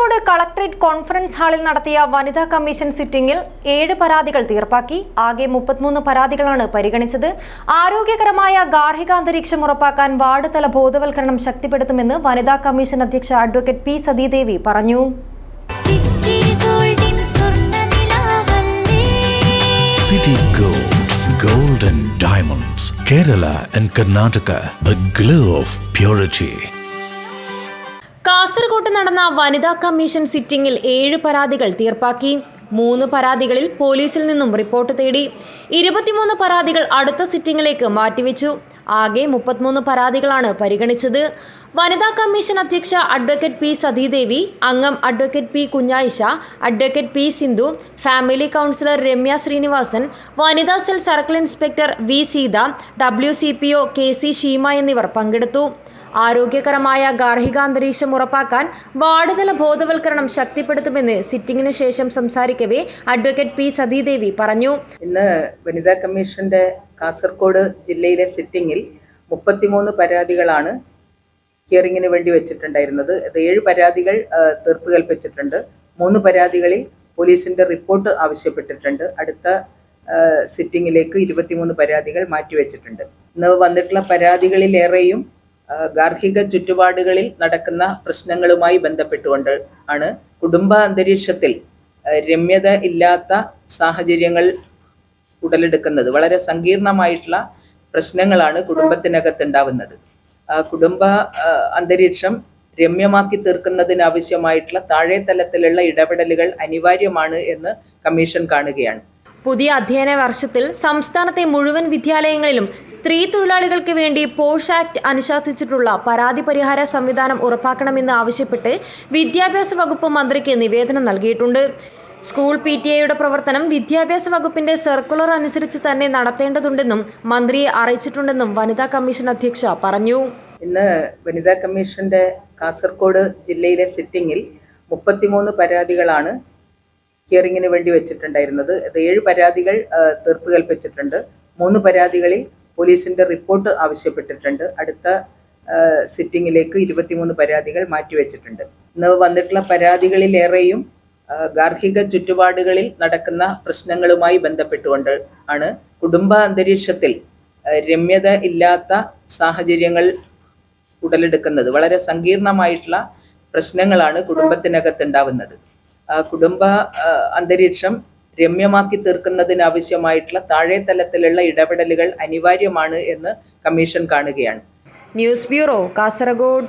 Kasaragod collectorate conference ഹാളിൽ നടത്തിയ വനിതാ കമ്മീഷൻ സിറ്റിംഗിൽ ഏഴ് പരാതികൾ തീർപ്പാക്കി. ആകെ മുപ്പത്തിമൂന്ന് പരാതികളാണ് പരിഗണിച്ചത്. ആരോഗ്യകരമായ ഗാർഹിക അന്തരീക്ഷം ഉറപ്പാക്കാൻ വാർഡ് തല ബോധവൽക്കരണം ശക്തിപ്പെടുത്തുമെന്ന് വനിതാ കമ്മീഷൻ അധ്യക്ഷ അഡ്വക്കേറ്റ് പി സതീദേവി പറഞ്ഞു. City Gold, Gold and Diamonds, Kerala and Karnataka, the glow of purity. Kasaragod നടന്ന വനിതാ കമ്മീഷൻ സിറ്റിംഗിൽ ഏഴ് പരാതികൾ തീർപ്പാക്കി. മൂന്ന് പരാതികളിൽ പോലീസിൽ നിന്നും റിപ്പോർട്ട് തേടി. ഇരുപത്തിമൂന്ന് പരാതികൾ അടുത്ത സിറ്റിംഗിലേക്ക് മാറ്റിവെച്ചു. ആകെ മുപ്പത്തിമൂന്ന് പരാതികളാണ് പരിഗണിച്ചത്. വനിതാ കമ്മീഷൻ അധ്യക്ഷ അഡ്വക്കേറ്റ് പി സതീദേവി അംഗം advocate P Kunhayisha advocate P Sindhu family counsellor Ramya Sreenivasan വനിതാ cell circle inspector V Seetha W C P O K C Sheema എന്നിവർ പങ്കെടുത്തു. ആരോഗ്യകരമായ ഗാർഹികാന്തരീക്ഷം ഉറപ്പാക്കാൻ വാർഡുതല ബോധവൽക്കരണം ശക്തിപ്പെടുത്തുമെന്ന് സിറ്റിംഗിനു ശേഷം സംസാരിക്കവേ അഡ്വക്കേറ്റ് പി സതീദേവി പറഞ്ഞു. ഇന്ന് വനിതാ കമ്മീഷന്റെ കാസർഗോഡ് ജില്ലയിലെ സിറ്റിംഗിൽ മുപ്പത്തിമൂന്ന് പരാതികളാണ് ഹിയറിങ്ങിന് വേണ്ടി വെച്ചിട്ടുണ്ടായിരുന്നത്. അത് ഏഴ് പരാതികൾ തീർപ്പ് കൽപ്പിച്ചിട്ടുണ്ട് മൂന്ന് പരാതികളിൽ പോലീസിന്റെ റിപ്പോർട്ട് ആവശ്യപ്പെട്ടിട്ടുണ്ട്. അടുത്ത സിറ്റിംഗിലേക്ക് ഇരുപത്തിമൂന്ന് പരാതികൾ മാറ്റിവെച്ചിട്ടുണ്ട്. ഇന്ന് വന്നിട്ടുള്ള പരാതികളിലേറെയും ഗാർഹിക ചുറ്റുപാടുകളിൽ നടക്കുന്ന പ്രശ്നങ്ങളുമായി ബന്ധപ്പെട്ടുകൊണ്ട് ആണ് കുടുംബ അന്തരീക്ഷത്തിൽ രമ്യത ഇല്ലാത്ത സാഹചര്യങ്ങൾ ഉടലെടുക്കുന്നത്. വളരെ സങ്കീർണമായിട്ടുള്ള പ്രശ്നങ്ങളാണ് കുടുംബത്തിനകത്ത് ഉണ്ടാവുന്നത് കുടുംബ അന്തരീക്ഷം രമ്യമാക്കി തീർക്കുന്നതിന് ആവശ്യമായിട്ടുള്ള താഴെ തലത്തിലുള്ള ഇടപെടലുകൾ അനിവാര്യമാണ് എന്ന് കമ്മീഷൻ കാണുകയാണ്. പുതിയ അധ്യയന വർഷത്തിൽ സംസ്ഥാനത്തെ മുഴുവൻ വിദ്യാലയങ്ങളിലും സ്ത്രീ തൊഴിലാളികൾക്ക് വേണ്ടി പോഷ് ആക്ട് അനുശാസിച്ചിട്ടുള്ള പരാതി പരിഹാര സംവിധാനം ഉറപ്പാക്കണമെന്ന് ആവശ്യപ്പെട്ട് വിദ്യാഭ്യാസ വകുപ്പ് മന്ത്രിക്ക് നിവേദനം നൽകിയിട്ടുണ്ട്. സ്കൂൾ പി ടി എയുടെ പ്രവർത്തനം വിദ്യാഭ്യാസ വകുപ്പിന്റെ സർക്കുലർ അനുസരിച്ച് തന്നെ നടത്തേണ്ടതുണ്ടെന്നും മന്ത്രിയെ അറിയിച്ചിട്ടുണ്ടെന്നും വനിതാ കമ്മീഷൻ അധ്യക്ഷ പറഞ്ഞു. ഇന്ന് വനിതാ കമ്മീഷന്റെ കാസർഗോഡ് ജില്ലയിലെ സിറ്റിംഗിൽ മുപ്പത്തിമൂന്ന് പരാതികളാണ് ഹിയറിങ്ങിന് വേണ്ടി വെച്ചിട്ടുണ്ടായിരുന്നത്. ഏഴ് പരാതികൾ തീർപ്പ് കൽപ്പിച്ചിട്ടുണ്ട് മൂന്ന് പരാതികളിൽ പോലീസിന്റെ റിപ്പോർട്ട് ആവശ്യപ്പെട്ടിട്ടുണ്ട്. അടുത്ത സിറ്റിംഗിലേക്ക് ഇരുപത്തിമൂന്ന് പരാതികൾ മാറ്റിവെച്ചിട്ടുണ്ട് ഇന്ന് വന്നിട്ടുള്ള പരാതികളിലേറെയും ഗാർഹിക ചുറ്റുപാടുകളിൽ നടക്കുന്ന പ്രശ്നങ്ങളുമായി ബന്ധപ്പെട്ടുകൊണ്ട് ആണ് കുടുംബ അന്തരീക്ഷത്തിൽ രമ്യത ഇല്ലാത്ത സാഹചര്യങ്ങൾ ഉടലെടുക്കുന്നത്. വളരെ സങ്കീർണമായിട്ടുള്ള പ്രശ്നങ്ങളാണ് കുടുംബത്തിനകത്ത് ഉണ്ടാവുന്നത്. കുടുംബ അന്തരീക്ഷം രമ്യമാക്കി തീർക്കുന്നതിനാവശ്യമായിട്ടുള്ള താഴെ തലത്തിലുള്ള ഇടപെടലുകൾ അനിവാര്യമാണ് എന്ന് കമ്മീഷൻ കാണുകയാണ്. News bureau Kasaragod.